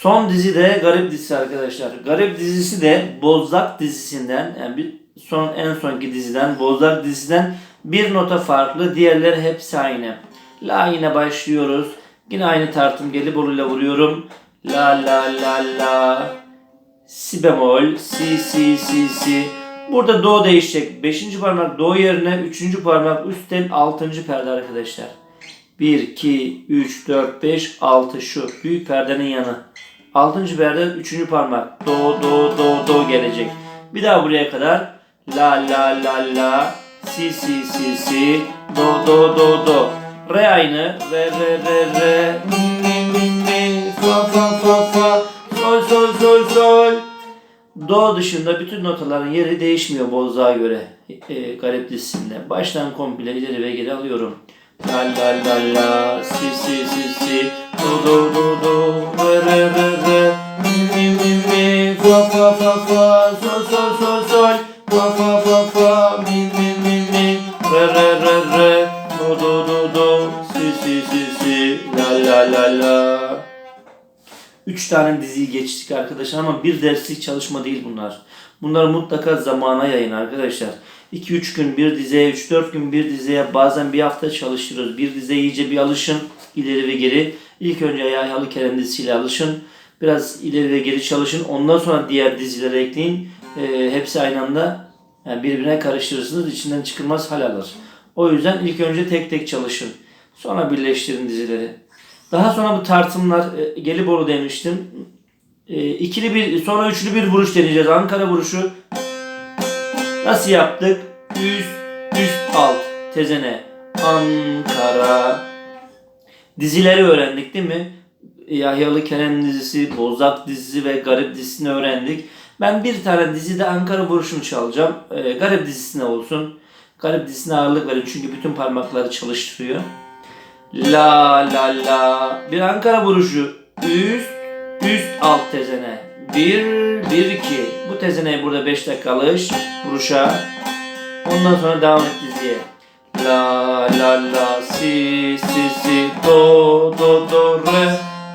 Son dizi de Garip dizisi arkadaşlar. Garip dizisi de Bozlak dizisinden yani bir son en sonki diziden Bozlak dizisinden bir nota farklı. Diğerleri hepsi aynı. La yine başlıyoruz. Yine aynı tartım Gelibolu ile vuruyorum. La la la la. Si bemol, si si si si. Burada do değişecek. Beşinci parmak do yerine üçüncü parmak üstten altıncı perde arkadaşlar. 1, 2, 3, 4, 5, 6 şu. Büyük perdenin yanı. Altıncı perde üçüncü parmak. Do, do, do, do gelecek. Bir daha buraya kadar. La, la, la, la. Si, si, si, si. Do, do, do, do. Re aynı. Re, re, re, re. Mi, mi, mi, mi. Fa, fa, fa, fa. Sol, sol, sol, sol. Do dışında bütün notaların yeri değişmiyor bozluğa göre e, garip dizisinde. Baştan komple ileri ve geri alıyorum. La la la la si si si si do do do do re re re mi mi mi fa fa fa fa sol sol sol sol fa fa fa fa mi mi mi mi re re re re do do do do si si si si la la la la Üç tane diziyi geçtik arkadaşlar ama bir derslik çalışma değil bunlar. Bunları mutlaka zamana yayın arkadaşlar. 2-3 gün bir dizeye, 3-4 gün bir dizeye bazen bir hafta çalıştırıyoruz. Bir dize iyice bir alışın ileri ve geri. İlk önce Yahyalı Kerem dizisiyle alışın. Biraz ileri ve geri çalışın. Ondan sonra diğer dizilere ekleyin. Ee, hepsi aynı anda yani birbirine karıştırırsınız. içinden çıkılmaz hal alır. O yüzden ilk önce tek tek çalışın. Sonra birleştirin dizileri. Daha sonra bu tartımlar e, Gelibolu demiştim. E, ikili bir sonra üçlü bir vuruş deneyeceğiz. Ankara vuruşu nasıl yaptık? Üst üst alt tezene Ankara dizileri öğrendik değil mi? Yahyalı Kerem dizisi, Bozak dizisi ve Garip dizisini öğrendik. Ben bir tane dizide Ankara vuruşunu çalacağım. E, Garip dizisine olsun. Garip dizisine ağırlık verin çünkü bütün parmakları çalıştırıyor. La la la. Bir Ankara vuruşu. Üst, üst alt tezene. Bir, bir iki. Bu tezeneyi burada 5 dakika alış. Vuruşa. Ondan sonra devam et diziye. La la la si si si do do do re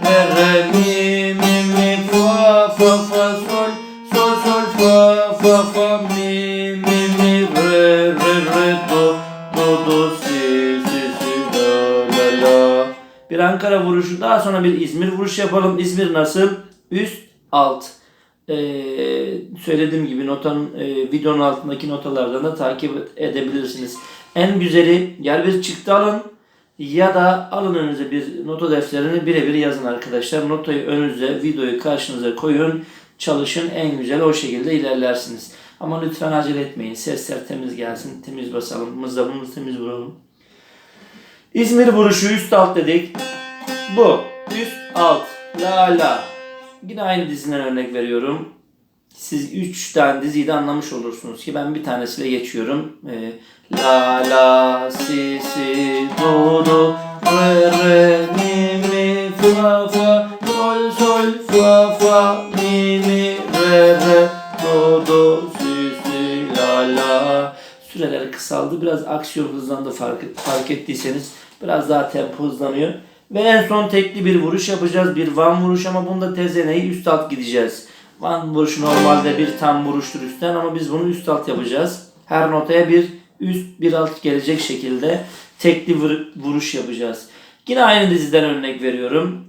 re re mi mi mi fa fa fa sol sol sol fa fa fa mi mi mi re re re do do do si si si la la la bir Ankara vuruşu daha sonra bir İzmir vuruşu yapalım. İzmir nasıl? Üst alt. Ee, söylediğim gibi notanın e, videonun altındaki notalardan da takip edebilirsiniz. En güzeli yer bir çıktı alın ya da alın önünüze bir nota defterini birebir yazın arkadaşlar. Notayı önünüze, videoyu karşınıza koyun, çalışın. En güzel o şekilde ilerlersiniz. Ama lütfen acele etmeyin. Sesler temiz gelsin, temiz basalım, mızrabımızı temiz vuralım. İzmir vuruşu üst alt dedik. Bu. Üst alt. La la. Yine aynı diziden örnek veriyorum. Siz 3 tane diziyi de anlamış olursunuz ki ben bir tanesiyle geçiyorum. Ee, la la si si do do re re mi mi fa fa sol sol fa fa mi mi re re do do si si la la Süreler kısaldı. Biraz aksiyon hızlandı fark, fark ettiyseniz. Biraz daha tempo hızlanıyor. Ve en son tekli bir vuruş yapacağız. Bir van vuruş ama bunda tezeneyi üst alt gideceğiz. Van vuruşu normalde bir tam vuruştur üstten ama biz bunu üst alt yapacağız. Her notaya bir üst bir alt gelecek şekilde tekli vur- vuruş yapacağız. Yine aynı diziden örnek veriyorum.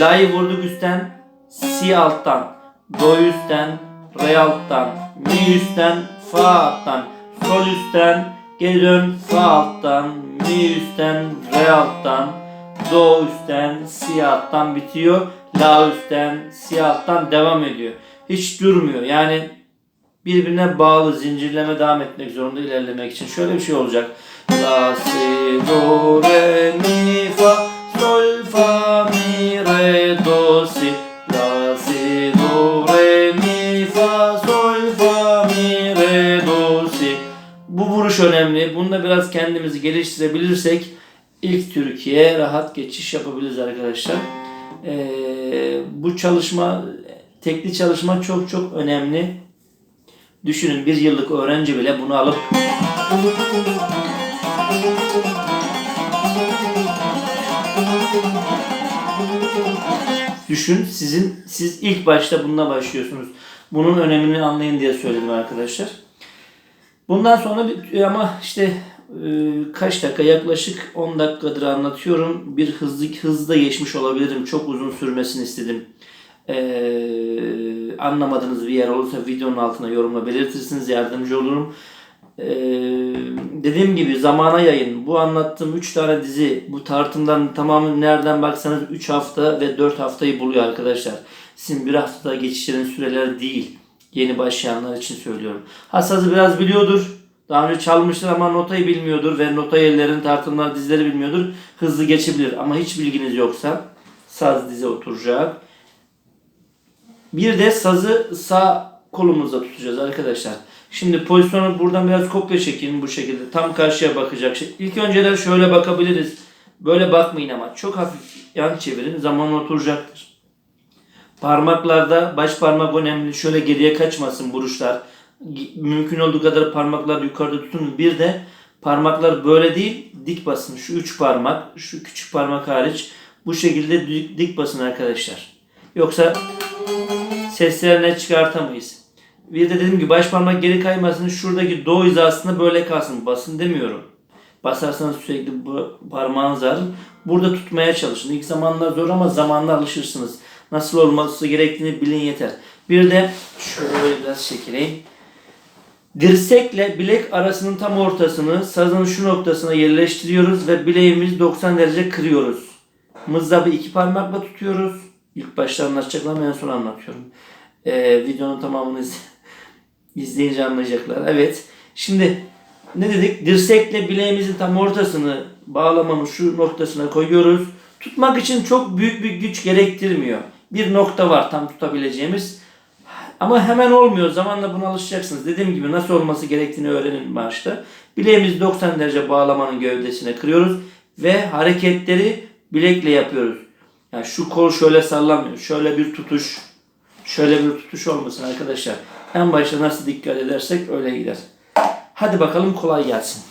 La'yı vurduk üstten, si alttan, do üstten, re alttan, mi üstten, fa alttan, sol üstten, geri dön, fa alttan, mi üstten, re alttan, do üstten, si alttan bitiyor. La üstten, si alttan devam ediyor. Hiç durmuyor. Yani birbirine bağlı zincirleme devam etmek zorunda ilerlemek için. Şöyle bir şey olacak. La, si, do, re, mi, fa, sol, fa, mi, re, do, si. La, si, do, re, mi, fa, sol, fa, mi, re, do, si. Bu vuruş önemli. Bunda biraz kendimizi geliştirebilirsek ilk Türkiye rahat geçiş yapabiliriz arkadaşlar. Ee, bu çalışma, tekli çalışma çok çok önemli. Düşünün bir yıllık öğrenci bile bunu alıp düşün. Sizin siz ilk başta bununla başlıyorsunuz. Bunun önemini anlayın diye söyledim arkadaşlar. Bundan sonra ama işte kaç dakika yaklaşık 10 dakikadır anlatıyorum. Bir hızlı hızda geçmiş olabilirim. Çok uzun sürmesini istedim. E, anlamadığınız bir yer olursa videonun altına yorumla belirtirsiniz. Yardımcı olurum. E, dediğim gibi zamana yayın. Bu anlattığım 3 tane dizi bu tartımdan tamamı nereden baksanız 3 hafta ve 4 haftayı buluyor arkadaşlar. Sizin bir haftada geçişlerin süreler değil. Yeni başlayanlar için söylüyorum. Hassası biraz biliyordur. Daha önce çalmıştır ama notayı bilmiyordur ve nota yerlerini, tartımlar, dizileri bilmiyordur. Hızlı geçebilir ama hiç bilginiz yoksa saz dize oturacak. Bir de sazı sağ kolumuzda tutacağız arkadaşlar. Şimdi pozisyonu buradan biraz kopya çekin bu şekilde. Tam karşıya bakacak. şey. İlk önceler şöyle bakabiliriz. Böyle bakmayın ama çok hafif yan çevirin. Zaman oturacaktır. Parmaklarda baş parmak önemli. Şöyle geriye kaçmasın buruşlar. Mümkün olduğu kadar parmaklar yukarıda tutun. Bir de parmaklar böyle değil dik basın. Şu üç parmak, şu küçük parmak hariç bu şekilde dik, dik basın arkadaşlar. Yoksa seslerini çıkartamayız. Bir de dediğim gibi baş parmak geri kaymasın. Şuradaki do hizasında böyle kalsın. Basın demiyorum. Basarsanız sürekli bu parmağınız ağrır. Burada tutmaya çalışın. İlk zamanlar zor ama zamanla alışırsınız. Nasıl olması gerektiğini bilin yeter. Bir de şöyle biraz çekileyim. Dirsekle bilek arasının tam ortasını sazın şu noktasına yerleştiriyoruz ve bileğimizi 90 derece kırıyoruz. Mızrabı iki parmakla tutuyoruz. İlk başta anlatacaklarım en son anlatıyorum. Ee, videonun tamamını iz- izleyince anlayacaklar. Evet. Şimdi ne dedik? Dirsekle bileğimizin tam ortasını bağlamanın şu noktasına koyuyoruz. Tutmak için çok büyük bir güç gerektirmiyor. Bir nokta var tam tutabileceğimiz. Ama hemen olmuyor. Zamanla buna alışacaksınız. Dediğim gibi nasıl olması gerektiğini öğrenin başta. Bileğimizi 90 derece bağlamanın gövdesine kırıyoruz. Ve hareketleri bilekle yapıyoruz. Yani şu kol şöyle sallamıyor. Şöyle bir tutuş. Şöyle bir tutuş olmasın arkadaşlar. En başta nasıl dikkat edersek öyle gider. Hadi bakalım kolay gelsin.